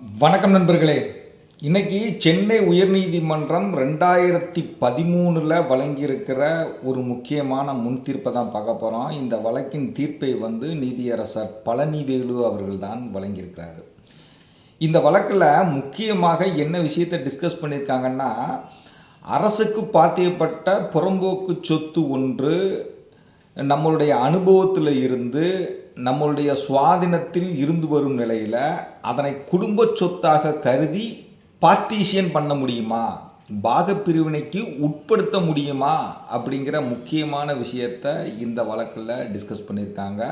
வணக்கம் நண்பர்களே. இன்னைக்கு சென்னை உயர்நீதிமன்றம் ரெண்டாயிரத்தி பதிமூணில் வழங்கியிருக்கிற ஒரு முக்கியமான முன் தீர்ப்பை தான் பார்க்க போகிறோம் இந்த வழக்கின் தீர்ப்பை வந்து நீதியரசர் பழனிவேலு அவர்கள் தான் வழங்கியிருக்கிறாரு. இந்த வழக்கில் முக்கியமாக என்ன விஷயத்தை டிஸ்கஸ் பண்ணியிருக்காங்கன்னா அரசுக்கு பாத்தியப்பட்ட புறம்போக்கு சொத்து ஒன்று நம்மளுடைய அனுபவத்தில் இருந்து நம்மளுடைய சுவாதீனத்தில் இருந்து வரும் நிலையில் அதனை குடும்ப சொத்தாக கருதி பார்ட்டிஷியன் பண்ண முடியுமா? பாகப்பிரிவினைக்கு உட்படுத்த முடியுமா? அப்படிங்கிற முக்கியமான விஷயத்தை இந்த வழக்கில் டிஸ்கஸ் பண்ணியிருக்காங்க.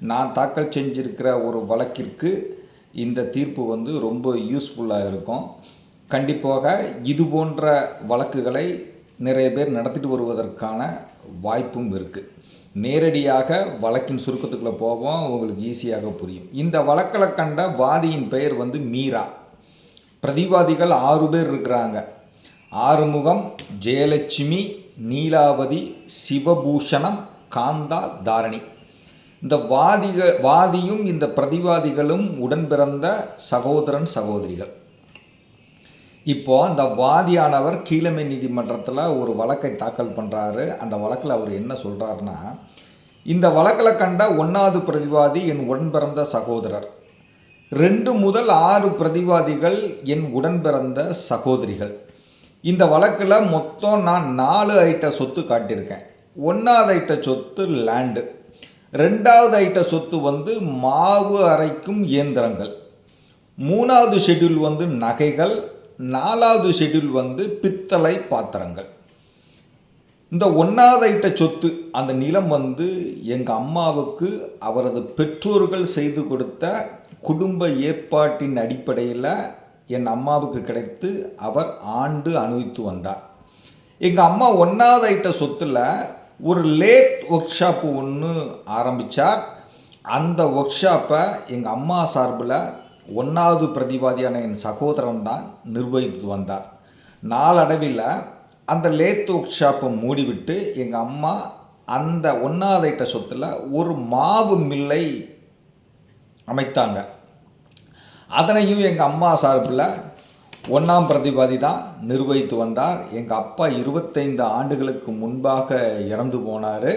நான் தாக்கல் செஞ்சிருக்கிற ஒரு வழக்கிற்கு இந்த தீர்ப்பு வந்து ரொம்ப யூஸ்ஃபுல்லாக இருக்கும். கண்டிப்பாக இது போன்ற வழக்குகளை நிறைய பேர் நடத்திட்டு வருவதற்கான வாய்ப்பும் இருக்குது நேரடியாக வழக்கின் சுருக்கத்துக்குள்ளே போவோம் உங்களுக்கு ஈஸியாக புரியும். இந்த வழக்கில் கண்ட வாதியின் பெயர் வந்து மீரா. பிரதிவாதிகள் ஆறு பேர் இருக்கிறாங்க. ஆறுமுகம் ஜெயலட்சுமி நீலாவதி சிவபூஷணம் காந்தா தாரணி. இந்த வாதிகள் வாதியும் இந்த பிரதிவாதிகளும் உடன் பிறந்த சகோதரன் சகோதரிகள். இப்போ அந்த வாதியானவர் கீழமை நீதிமன்றத்தில் ஒரு வழக்கை தாக்கல் பண்ணுறாரு அந்த வழக்கில் அவர் என்ன சொல்கிறாருன்னா இந்த வழக்கில் கண்ட ஒன்றாவது பிரதிவாதி என் உடன்பிறந்த சகோதரர். ரெண்டு முதல் ஆறு பிரதிவாதிகள் என் உடன்பிறந்த சகோதரிகள். இந்த வழக்கில் மொத்தம் நான் நாலு ஐட்ட சொத்து காட்டியிருக்கேன். ஒன்றாவது ஐட்ட சொத்து லேண்டு ரெண்டாவது ஐட்ட சொத்து வந்து மாவு அரைக்கும் இயந்திரங்கள். மூணாவது ஷெட்யூல் வந்து நகைகள் நாலாவது ஷெட்யூல் வந்து பித்தளை பாத்திரங்கள். இந்த ஒன்றாவது ஐட்ட சொத்து அந்த நிலம் வந்து எங்கள் அம்மாவுக்கு அவரது பெற்றோர்கள் செய்து கொடுத்த குடும்ப ஏற்பாட்டின் அடிப்படையில் என் அம்மாவுக்கு கிடைத்து அவர் ஆண்டு அனுபவித்து வந்தார். எங்கள் அம்மா ஒன்றாவது ஐட்ட சொத்தில் ஒரு லேத் ஒர்க் ஷாப்பு ஒன்று ஆரம்பித்தார் அந்த ஒர்க் ஷாப்பை எங்கள் அம்மா சார்பில் ஒன்றாவது பிரதிவாதியான என் சகோதரன் தான் நிர்வகித்து வந்தார். நாளடைவில் அந்த லேத் ஒர்க் ஷாப்பை மூடிவிட்டு எங்கள் அம்மா அந்த ஒன்றாவது ஐட்ட சொத்தில் ஒரு மாவு மில்லை அமைத்தாங்க. அதனையும் எங்கள் அம்மா சார்பில் ஒன்றாம் பிரதிபாதி தான் நிர்வகித்து வந்தார். எங்கள் அப்பா இருபத்தைந்து ஆண்டுகளுக்கு முன்பாக இறந்து போனார்.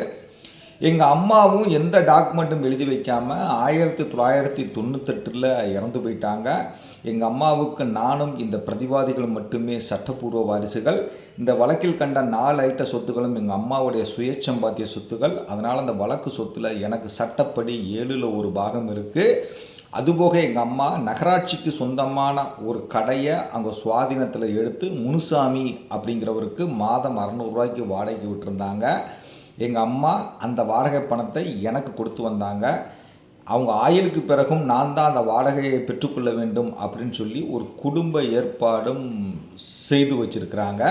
எங்கள் அம்மாவும் எந்த டாக்குமெண்ட்டும் எழுதி வைக்காமல் ஆயிரத்தி தொள்ளாயிரத்தி தொண்ணூத்தெட்டில் இறந்து போயிட்டாங்க. எங்கள் அம்மாவுக்கு நானும் இந்த பிரதிவாதிகளும் மட்டுமே சட்டப்பூர்வ வாரிசுகள். இந்த வழக்கில் கண்ட நாலு ஐட்ட சொத்துகளும் எங்கள் அம்மாவுடைய சுயச்சம்பாத்திய சொத்துகள். அதனால் அந்த வழக்கு சொத்தில் எனக்கு சட்டப்படி ஏழில் ஒரு பாகம் இருக்குது அதுபோக எங்கள் அம்மா நகராட்சிக்கு சொந்தமான ஒரு கடையை அங்கே சுவாதீனத்தில் எடுத்து முனுசாமி அப்படிங்கிறவருக்கு மாதம் அறநூறுரூவாய்க்கு வாடகைக்கு விட்டுருந்தாங்க. எங்கள் அம்மா அந்த வாடகை பணத்தை எனக்கு கொடுத்து வந்தாங்க. அவங்க ஆயுளுக்கு பிறகும் நான் தான் அந்த வாடகையை பெற்றுக்கொள்ள வேண்டும் அப்படின்னு சொல்லி ஒரு குடும்ப ஏற்பாடும் செய்து வச்சுருக்கிறாங்க.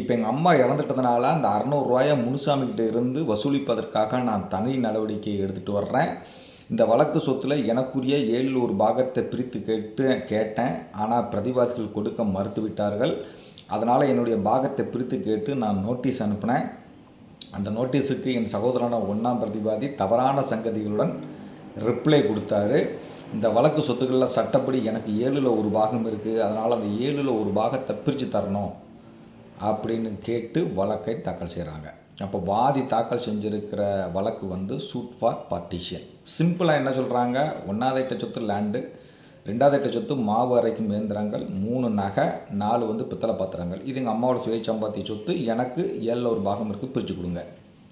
இப்போ எங்கள் அம்மா இறந்துட்டதுனால அந்த அறநூறுவாயை முனுசாமிக்கிட்ட இருந்து வசூலிப்பதற்காக நான் தனி நடவடிக்கை எடுத்துகிட்டு வர்றேன். இந்த வழக்கு சொத்தில் எனக்குரிய ஏழில் ஒரு பாகத்தை பிரித்து கேட்டு கேட்டேன். ஆனால் பிரதிவாதிகள் கொடுக்க மறுத்துவிட்டார்கள். அதனால் என்னுடைய பாகத்தை பிரித்து கேட்டு நான் நோட்டீஸ் அனுப்பினேன். அந்த நோட்டீஸுக்கு என் சகோதரன ஒன்றாம் பிரதிவாதி தவறான சங்கதிகளுடன் ரிப்ளை கொடுத்தாரு. இந்த வழக்கு சொத்துக்களில் சட்டப்படி எனக்கு ஏழில் ஒரு பாகம் இருக்குது அதனால் அந்த ஏழில் ஒரு பாகத்தை பிரித்து தரணும் அப்படின்னு கேட்டு வழக்கை தாக்கல் செய்கிறாங்க அப்போ வாதி தாக்கல் செஞ்சுருக்கிற வழக்கு வந்து சூட் ஃபார் பார்ட்டிஷியன். சிம்பிளாக என்ன சொல்கிறாங்க ஒன்றாவது எட்ட சொத்து லேண்டு. ரெண்டாவது எட்டு சொத்து மாவு அரைக்கும் இயந்திரங்கள் மூணு நகை நாலு வந்து பித்தளை பாத்திரங்கள். இது எங்கள் அம்மாவோட சுயச்சம்பாத்திய சொத்து. எனக்கு ஏழில் ஒரு பாகம் இருக்குது பிரித்து கொடுங்க.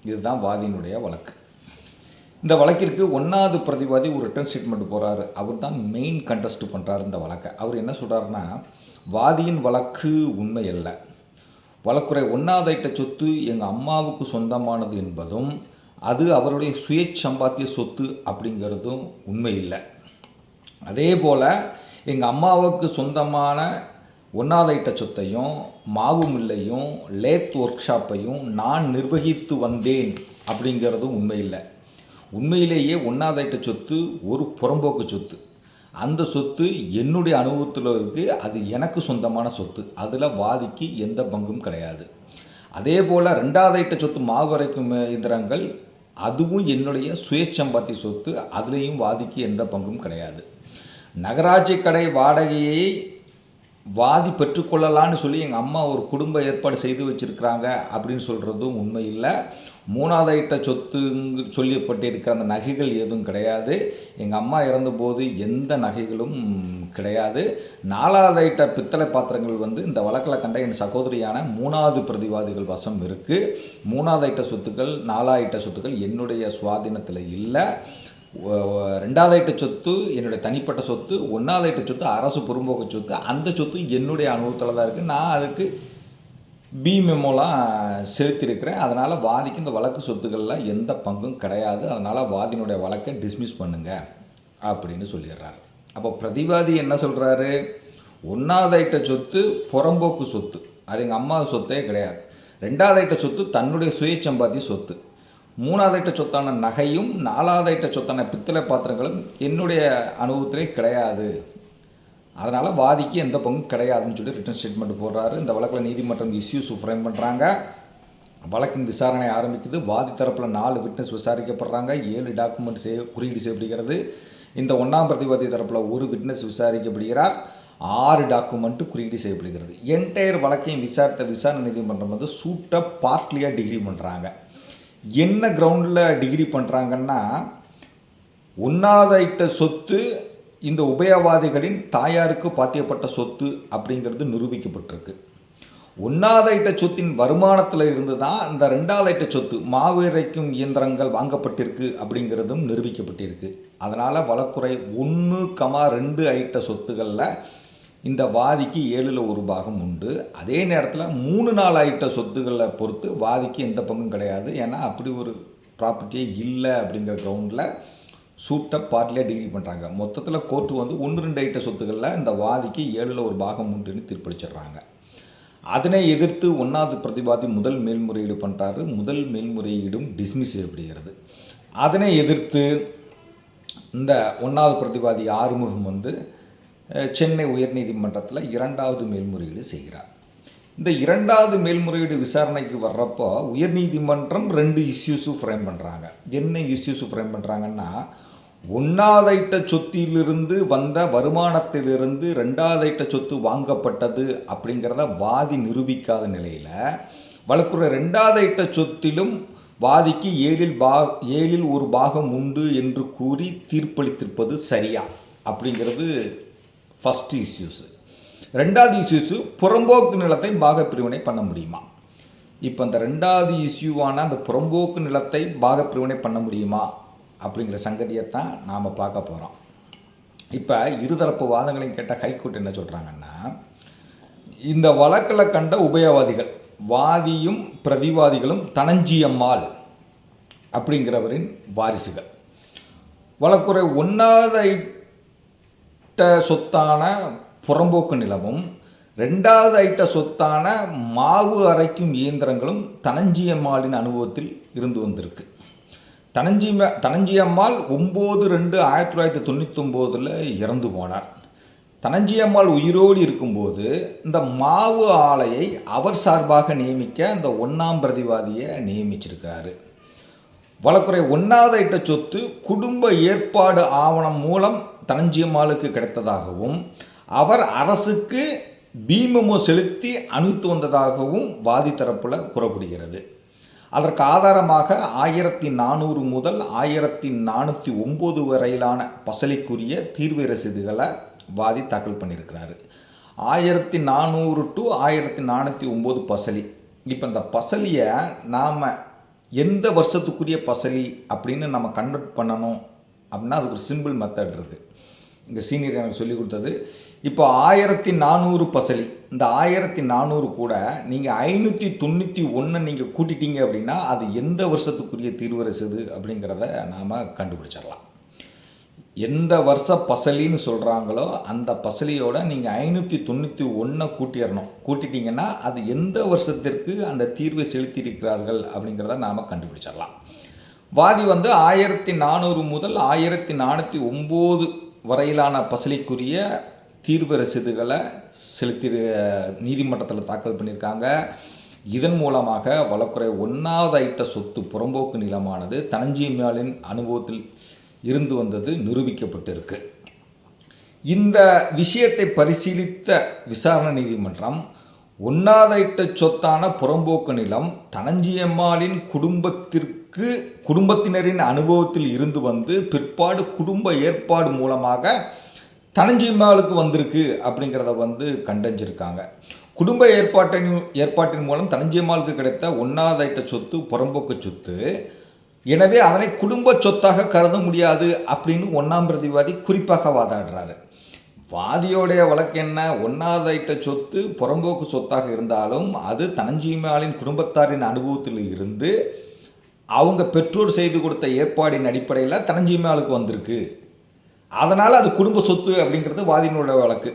இதுதான் வாதியினுடைய வழக்கு. இந்த வழக்கிற்கு ஒன்றாவது பிரதிவாதி ஒரு ரிட்டர்ன் ஸ்டேட்மெண்ட் போகிறாரு அவர் தான் மெயின் கண்டஸ்ட் பண்ணுறாரு இந்த வழக்கை. அவர் என்ன சொல்கிறாருன்னா வாதியின் வழக்கு உண்மை அல்ல. வழக்குறை ஒன்றாவது ஐட்ட சொத்து எங்கள் அம்மாவுக்கு சொந்தமானது என்பதும் அது அவருடைய சுயச்சம்பாத்திய சொத்து அப்படிங்கிறதும் உண்மை இல்லை. அதே போல் எங்கள் அம்மாவுக்கு சொந்தமான ஒன்றாவது ஐட்ட சொத்தையும் மாவு மில்லையும் லேத் ஒர்க் ஷாப்பையும் நான் நிர்வகித்து வந்தேன் அப்படிங்கிறதும் உண்மையில்லை. உண்மையிலேயே ஒன்றாவது ஐட்ட சொத்து ஒரு புறம்போக்கு சொத்து. அந்த சொத்து என்னுடைய அனுபவத்தில் இருக்குது அது எனக்கு சொந்தமான சொத்து. அதில் வாதிக்கு எந்த பங்கும் கிடையாது. அதே போல் ரெண்டாவது ஐட்ட சொத்து மாவரைக்கும் இயந்திரங்கள் அதுவும் என்னுடைய சுயச்சம்பாத்தி சொத்து அதுலேயும் வாதிக்கு எந்த பங்கும் கிடையாது. நகராட்சி கடை வாடகையை வாதி பெற்றுக்கொள்ளலான்னு சொல்லி எங்கள் அம்மா ஒரு குடும்ப ஏற்பாடு செய்து வச்சுருக்கிறாங்க அப்படின்னு சொல்கிறதும் உண்மை இல்லை மூணாவது ஐட்ட சொத்துங்க சொல்லப்பட்டிருக்கிற அந்த நகைகள் எதுவும் கிடையாது. எங்கள் அம்மா இறந்தபோது எந்த நகைகளும் கிடையாது. நாலாவது ஐட்ட பித்தளை பாத்திரங்கள் வந்து இந்த வழக்கில் கண்ட என் சகோதரியான மூணாவது பிரதிவாதிகள் வசம் இருக்குது மூணாவது ஐட்ட சொத்துக்கள் நாலாயிட்ட சொத்துக்கள் என்னுடைய சுவாதீனத்தில் இல்லை. ரெண்டாவது ஐட்ட சொத்து என்னுடைய தனிப்பட்ட சொத்து ஒன்றாவது ஐட்ட சொத்து அரசு புறம்போக்கு சொத்து. அந்த சொத்து என்னுடைய அனுபவத்தில் தான் இருக்குது நான் அதுக்கு பி மெமோலாம் செலுத்தியிருக்கிறேன். அதனால் வாதிக்கு இந்த வழக்கு சொத்துக்களில் எந்த பங்கும் கிடையாது. அதனால் வாதினுடைய வழக்கை டிஸ்மிஸ் பண்ணுங்கள் அப்படின்னு சொல்லிடுறாரு. அப்போ பிரதிவாதி என்ன சொல்கிறாரு ஒன்றாவது ஐட்ட சொத்து புறம்போக்கு சொத்து. அது எங்கள் அம்மா சொத்தே கிடையாது. ரெண்டாவது ஐட்ட சொத்து தன்னுடைய சுயச்சம்பாத்தி சொத்து. மூணாவது ஐட்ட சொத்தான நகையும் நாலாவது ஐட்ட சொத்தான பித்தளை பாத்திரங்களும் என்னுடைய அனுபவத்திலே கிடையாது. அதனால் வாதிக்கு எந்த பங்கும் கிடையாதுன்னு சொல்லி ரிட்டன் ஸ்டேட்மெண்ட் போடுறாரு. இந்த வழக்கில் நீதிமன்றம் இஸ்யூஸ் ஃப்ரேம் பண்ணுறாங்க வழக்கின் விசாரணை ஆரம்பிக்குது. வாதி தரப்பில் நாலு விட்னஸ் விசாரிக்கப்படுறாங்க. ஏழு டாக்குமெண்ட் செய் குறியீடு செய்யப்படுகிறது. இந்த ஒன்றாம் பிரதிவாதி தரப்பில் ஒரு விட்னஸ் விசாரிக்கப்படுகிறார். ஆறு டாக்குமெண்ட்டு குறியீடு செய்யப்படுகிறது. என்டையர் வழக்கையும் விசாரித்த விசாரணை நீதிமன்றம் வந்து சூட்டை பார்ட்லியாக டிகிரி பண்ணுறாங்க என்ன கிரவுண்டில் டிகிரி பண்ணுறாங்கன்னா உண்ணாதைட்ட சொத்து இந்த உபயவாதிகளின் தாயாருக்கு பாத்தியப்பட்ட சொத்து அப்படிங்கிறது நிரூபிக்கப்பட்டிருக்கு. உண்ணாதைட்ட சொத்தின் வருமானத்தில் இருந்து தான் இந்த ரெண்டாவதைட்ட சொத்து மாவீரைக்கும் இயந்திரங்கள் வாங்கப்பட்டிருக்கு அப்படிங்கிறதும் நிரூபிக்கப்பட்டிருக்கு. அதனால் வழக்குறை ஒன்று கமா ரெண்டு ஐட்ட சொத்துகளில் இந்த வாதிக்கு ஏழில் ஒரு பாகம் உண்டு. அதே நேரத்தில் மூணு நாலு ஐட்ட சொத்துக்களை பொறுத்து வாதிக்கு எந்த பங்கும் கிடையாது. ஏன்னா அப்படி ஒரு ப்ராப்பர்ட்டியே இல்லை அப்படிங்கிற கிரவுண்டில் சூட்டை பார்ட்லியாக டிகிரி பண்ணுறாங்க மொத்தத்தில் கோர்ட்டு வந்து ஒன்று ரெண்டு ஐட்ட சொத்துக்களில் இந்த வாதிக்கு ஏழில் ஒரு பாகம் உண்டுன்னு தீர்ப்பளிச்சிடுறாங்க. அதனை எதிர்த்து ஒன்றாவது பிரதிவாதி முதல் மேல்முறையீடு பண்ணுறாரு முதல் மேல்முறையீடும் டிஸ்மிஸ் செய்யப்படுகிறது அதனை எதிர்த்து இந்த ஒன்றாவது பிரதிவாதி ஆறுமுகம் வந்து சென்னை உயர்நீதிமன்றத்தில் இரண்டாவது மேல்முறையீடு செய்கிறார். இந்த இரண்டாவது மேல்முறையீடு விசாரணைக்கு வர்றப்போ உயர்நீதிமன்றம் ரெண்டு இஷ்யூஸும் ஃப்ரேம் பண்ணுறாங்க என்ன இஷ்யூஸும் ஃப்ரேம் பண்ணுறாங்கன்னா ஒன்றாதைட்ட சொத்திலிருந்து வந்த வருமானத்திலிருந்து ரெண்டாவதைட்ட சொத்து வாங்கப்பட்டது அப்படிங்கிறத வாதி நிரூபிக்காத நிலையில் வழக்குற ரெண்டாவதைட்ட சொத்திலும் வாதிக்கு ஏழில் பா ஏழில் ஒரு பாகம் உண்டு என்று கூறி தீர்ப்பளித்திருப்பது சரியா? அப்படிங்கிறது ஃபஸ்ட்டு இஷ்யூஸு ரெண்டாவது இஷ்யூஸு புறம்போக்கு நிலத்தை பாகப்பிரிவினை பண்ண முடியுமா? இப்போ இந்த ரெண்டாவது இஷ்யூவான அந்த புறம்போக்கு நிலத்தை பாகப்பிரிவினை பண்ண முடியுமா? அப்படிங்கிற சங்கதியைத்தான் நாம் பார்க்க போகிறோம் இப்போ இருதரப்பு வாதங்களையும் கேட்ட ஹைகோர்ட் என்ன சொல்கிறாங்கன்னா இந்த வழக்கில் கண்ட உபயவாதிகள் வாதியும் பிரதிவாதிகளும் தனஞ்சியம்மாள் அப்படிங்கிறவரின் வாரிசுகள். வழக்குறை ஒன்றாவது ஐட்ட சொத்தான புறம்போக்கு நிலமும் ரெண்டாவது ஐட்ட சொத்தான மாவு அரைக்கும் இயந்திரங்களும் தனஞ்சியம்மாளின் அனுபவத்தில் இருந்து வந்திருக்கு. தனஞ்சிம தனஞ்சியம்மாள் ஒம்பது ரெண்டு ஆயிரத்தி தொள்ளாயிரத்தி தொண்ணூத்தொம்போதில் இறந்து போனார். தனஞ்சியம்மாள் உயிரோடு இருக்கும்போது இந்த மாவு ஆலையை அவர் சார்பாக நியமிக்க இந்த ஒன்றாம் பிரதிவாதியை நியமிச்சிருக்கிறாரு. வழக்குறை ஒன்றாவது ஐட்ட சொத்து குடும்ப ஏற்பாடு ஆவணம் மூலம் தனஞ்சியம்மாளுக்கு கிடைத்ததாகவும் அவர் அரசுக்கு பீமமோ செலுத்தி அனுப்பித்து வந்ததாகவும் வாதி தரப்பில் கூறப்படுகிறது. அதற்கு ஆதாரமாக ஆயிரத்தி நானூறு முதல் ஆயிரத்தி நானூற்றி ஒம்பது வரையிலான பசலிக்குரிய தீர்வு ரசீதுகளை வாதி தாக்கல் பண்ணியிருக்கிறாரு. ஆயிரத்தி நானூறு டு ஆயிரத்தி நானூற்றி ஒம்பது பசலி. இப்போ இந்த பசலியை நாம் எந்த வருஷத்துக்குரிய பசலி அப்படின்னு நம்ம கன்வெர்ட் பண்ணணும் அப்படின்னா அதுக்கு ஒரு சிம்பிள் மெத்தட் இருக்குது இந்த சீனியர் எனக்கு சொல்லி கொடுத்தது. இப்போ ஆயிரத்தி நானூறு பசலி இந்த ஆயிரத்தி நானூறு கூட நீங்கள் ஐநூற்றி தொண்ணூற்றி ஒன்று நீங்கள் கூட்டிட்டீங்க அப்படின்னா அது எந்த வருஷத்துக்குரிய தீர்வு அப்படிங்கிறத நாம் கண்டுபிடிச்சிடலாம். எந்த வருஷ பசலின்னு சொல்கிறாங்களோ அந்த பசலியோட நீங்கள் ஐநூற்றி தொண்ணூற்றி ஒன்றை கூட்டிடணும். கூட்டிட்டீங்கன்னா அது எந்த வருஷத்திற்கு அந்த தீர்வை செலுத்தியிருக்கிறார்கள் அப்படிங்கிறத நாம் கண்டுபிடிச்சிடலாம். வாதி வந்து ஆயிரத்தி நானூறு முதல் ஆயிரத்தி நானூற்றி ஒம்பது வரையிலான பசலிக்குரிய தீர்வு ரசீதுகளை செலுத்தி நீதிமன்றத்தில் தாக்கல் பண்ணியிருக்காங்க. இதன் மூலமாக வழக்குறை ஒன்றாவது ஐட்ட சொத்து புறம்போக்கு நிலமானது தனஞ்சியம்மாளின் அனுபவத்தில் இருந்து வந்தது நிரூபிக்கப்பட்டிருக்கு. இந்த விஷயத்தை பரிசீலித்த விசாரணை நீதிமன்றம் ஒன்றாவது ஐட்ட சொத்தான புறம்போக்கு நிலம் தனஞ்சியம்மாளின் குடும்பத்திற்கு குடும்பத்தினரின் அனுபவத்தில் இருந்து வந்து பிற்பாடு குடும்ப ஏற்பாடு மூலமாக தனஞ்சியம்மாளுக்கு வந்திருக்கு அப்படிங்கிறத வந்து கண்டஞ்சிருக்காங்க குடும்ப ஏற்பாட்டின் ஏற்பாட்டின் மூலம் தனஞ்சியம்மாளுக்கு கிடைத்த ஒன்னாதைட்ட சொத்து புறம்போக்கு சொத்து. எனவே அதனை குடும்ப சொத்தாக கருத முடியாது அப்படின்னு ஒன்றாம் பிரதிவாதி குறிப்பாக வாதாடுறாரு. வாதியோடைய வழக்கு என்ன? ஒன்னாதைட்ட சொத்து புறம்போக்கு சொத்தாக இருந்தாலும் அது தனஞ்சியம்மாளின் குடும்பத்தாரின் அனுபவத்தில் இருந்து அவங்க பெற்றோர் செய்து கொடுத்த ஏற்பாடின் அடிப்படையில் தனஞ்சியம்மாளுக்கு வந்திருக்கு. அதனால் அது குடும்ப சொத்து அப்படிங்கிறது வாதினோட வழக்கு.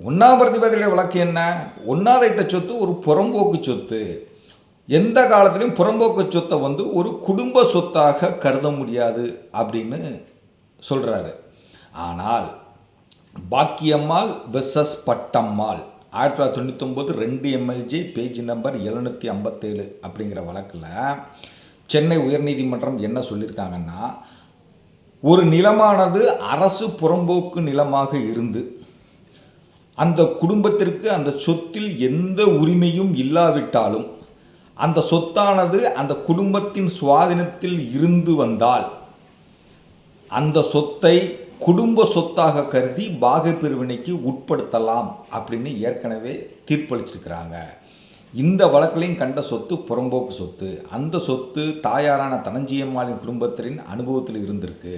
ஒன்றாம் பிரதிபதியுடைய வழக்கு என்ன? ஒன்றாதைட்ட சொத்து ஒரு புறம்போக்கு சொத்து. எந்த காலத்திலையும் புறம்போக்கு சொத்தை வந்து ஒரு குடும்ப சொத்தாக கருத முடியாது அப்படின்னு சொல்கிறாரு ஆனால் பாக்கியம்மாள் வெர்சஸ் பட்டம்மாள். ஆயிரத்தி தொள்ளாயிரத்தி தொண்ணூத்தொம்பது ரெண்டு எம்எல்ஜி பேஜ் நம்பர் எழுநூற்றி ஐம்பத்தேழு அப்படிங்கிற வழக்கில் சென்னை உயர்நீதிமன்றம் என்ன சொல்லியிருக்காங்கன்னா ஒரு நிலமானது அரசு புறம்போக்கு நிலமாக இருந்து அந்த குடும்பத்திற்கு அந்த சொத்தில் எந்த உரிமையும் இல்லாவிட்டாலும் அந்த சொத்தானது அந்த குடும்பத்தின் சுவாதீனத்தில் இருந்து வந்தால் அந்த சொத்தை குடும்ப சொத்தாக கருதி பாக பிரிவினைக்கு உட்படுத்தலாம் அப்படின்னு ஏற்கனவே தீர்ப்பளிச்சிருக்கிறாங்க. இந்த வழக்கிலையும் கண்ட சொத்து புறம்போக்கு சொத்து. அந்த சொத்து தாயாரான தனஞ்சியம்மாளின் குடும்பத்தின் அனுபவத்தில் இருந்திருக்கு.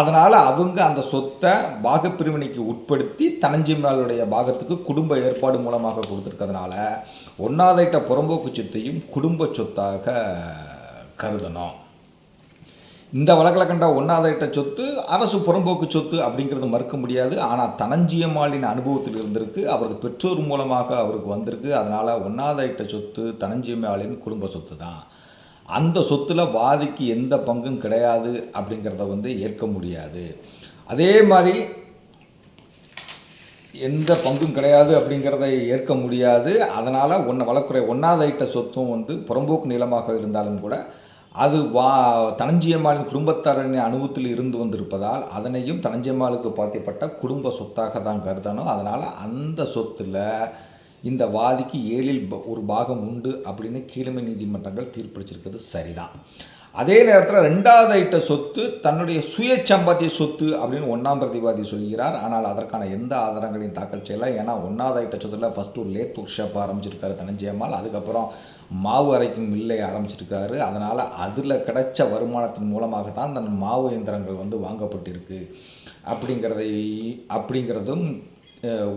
அதனால் அவங்க அந்த சொத்தை பாகப்பிரிவினைக்கு உட்படுத்தி தனஞ்சியம்மாளுடைய பாகத்துக்கு குடும்ப ஏற்பாடு மூலமாக கொடுத்துருக்கிறதுனால ஒன்றாதைட்ட புறம்போக்கு சொத்தையும் குடும்ப சொத்தாக கருதணும். இந்த வழக்கில் கண்ட ஒன்றாதைட்ட சொத்து அரசு புறம்போக்கு சொத்து அப்படிங்கிறது மறுக்க முடியாது. ஆனால் தனஞ்சியம்மாளின் அனுபவத்தில் இருந்திருக்கு. அவரது பெற்றோர் மூலமாக அவருக்கு வந்திருக்கு. அதனால் ஒன்றாதைட்ட சொத்து தனஞ்சியம்மாளின் குடும்ப சொத்து தான் அந்த சொத்தில் வாதிக்கு எந்த பங்கும் கிடையாது அப்படிங்கிறத வந்து ஏற்க முடியாது. அதே மாதிரி எந்த பங்கும் கிடையாது அப்படிங்கிறத ஏற்க முடியாது. அதனால் ஒன்று வழக்குறை ஒன்றாதைட்ட சொத்தும் வந்து புறம்போக்கு நிலமாக இருந்தாலும் கூட அது வா தனஞ்சியம்மாளின் குடும்பத்தாரின் அனுபவத்தில் இருந்து வந்திருப்பதால் அதனையும் தனஞ்சியம்மாளுக்கு பாத்தியப்பட்ட குடும்ப சொத்தாக தான் கருதணும். அதனால் அந்த சொத்தில் இந்த வாதிக்கு ஏழில் ப- ஒரு பாகம் உண்டு அப்படின்னு கீழமை நீதிமன்றங்கள் தீர்ப்பளிச்சிருக்கிறது சரிதான். அதே நேரத்தில் ரெண்டாவது ஐட்ட சொத்து தன்னுடைய சுய சம்பாத்திய சொத்து அப்படின்னு ஒன்றாம் பிரதிவாதி சொல்கிறார். ஆனால் அதற்கான எந்த ஆதாரங்களையும் தாக்கல் செய்யலை. ஏன்னா ஒன்றாவது ஐட்ட சொத்தில் ஃபஸ்ட்டு ஒரு லேத் ஒர்க் ஷாப் ஆரம்பிச்சிருக்காரு தனஞ்சயம்மாள் அதுக்கப்புறம் மாவு அரைக்கும் மில்லை ஆரம்பிச்சிருக்காரு அதனால் அதில் கிடைச்ச வருமானத்தின் மூலமாக தான் அந்த மாவு இயந்திரங்கள் வந்து வாங்கப்பட்டிருக்கு. அப்படிங்கிறதை அப்படிங்கிறதும்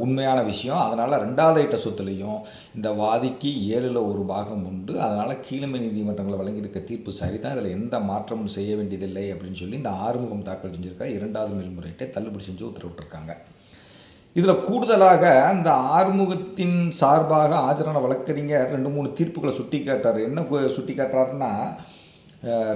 உண்மையான விஷயம். அதனால் ரெண்டாவது ஐட்ட சொத்துலேயும் இந்த வாதிக்கு ஏழில் ஒரு பாகம் உண்டு. அதனால் கீழமை நீதிமன்றங்கள் வழங்கியிருக்க தீர்ப்பு சரிதான். இதில் எந்த மாற்றமும் செய்ய வேண்டியதில்லை அப்படின்னு சொல்லி இந்த ஆறுமுகம் தாக்கல் செஞ்சிருக்க இரண்டாவது மேல்முறையீட்டை தள்ளுபடி செஞ்சு உத்தரவிட்டிருக்காங்க. இதில் கூடுதலாக அந்த ஆறுமுகத்தின் சார்பாக ஆஜரான வழக்கறிஞர் ரெண்டு மூணு தீர்ப்புகளை சுட்டி காட்டார். என்ன சுட்டி காட்டுறாருன்னா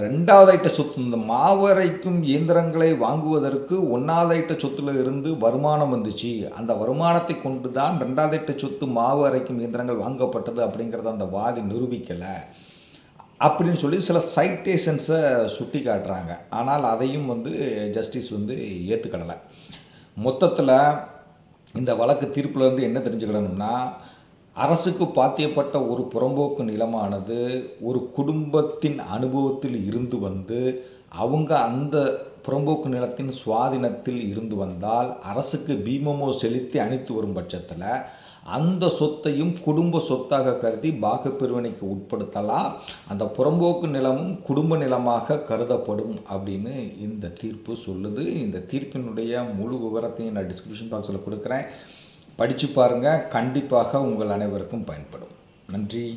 ரெண்டாவது ஐட்ட சொத்து இந்த மாவரைக்கும் இயந்திரங்களை வாங்குவதற்கு ஒன்றாவது ஐட்ட சொத்துல இருந்து வருமானம் வந்துச்சு. அந்த வருமானத்தை கொண்டு தான் ரெண்டாவது ஐட்ட சொத்து மாவு அரைக்கும் இயந்திரங்கள் வாங்கப்பட்டது அப்படிங்கிறத அந்த வாதி நிரூபிக்கலை. அப்படின்னு சொல்லி சில சைட்டேஷன்ஸை சுட்டி காட்டுறாங்க. ஆனால் அதையும் வந்து ஜஸ்டிஸ் வந்து ஏற்றுக்கிடலை மொத்தத்தில் இந்த வழக்கு தீர்ப்புலேருந்து என்ன தெரிஞ்சுக்கணும்னா அரசுக்கு பாத்தியப்பட்ட ஒரு புறம்போக்கு நிலமானது ஒரு குடும்பத்தின் அனுபவத்தில் இருந்து வந்து அவங்க அந்த புறம்போக்கு நிலத்தின் சுவாதீனத்தில் இருந்து வந்தால் அரசுக்கு பீமமோ செலுத்தி அணித்து வரும் பட்சத்தில் அந்த சொத்தையும் குடும்ப சொத்தாக கருதி பாகப்பிரிவினைக்கு உட்படுத்தலாம் அந்த புறம்போக்கு நிலமும் குடும்ப நிலமாக கருதப்படும் அப்படின்னு இந்த தீர்ப்பு சொல்லுது. இந்த தீர்ப்பினுடைய முழு விவரத்தையும் நான் டிஸ்கிரிப்ஷன் பாக்ஸில் கொடுக்குறேன். படித்து பாருங்கள் கண்டிப்பாக உங்கள் அனைவருக்கும் பயன்படும். நன்றி.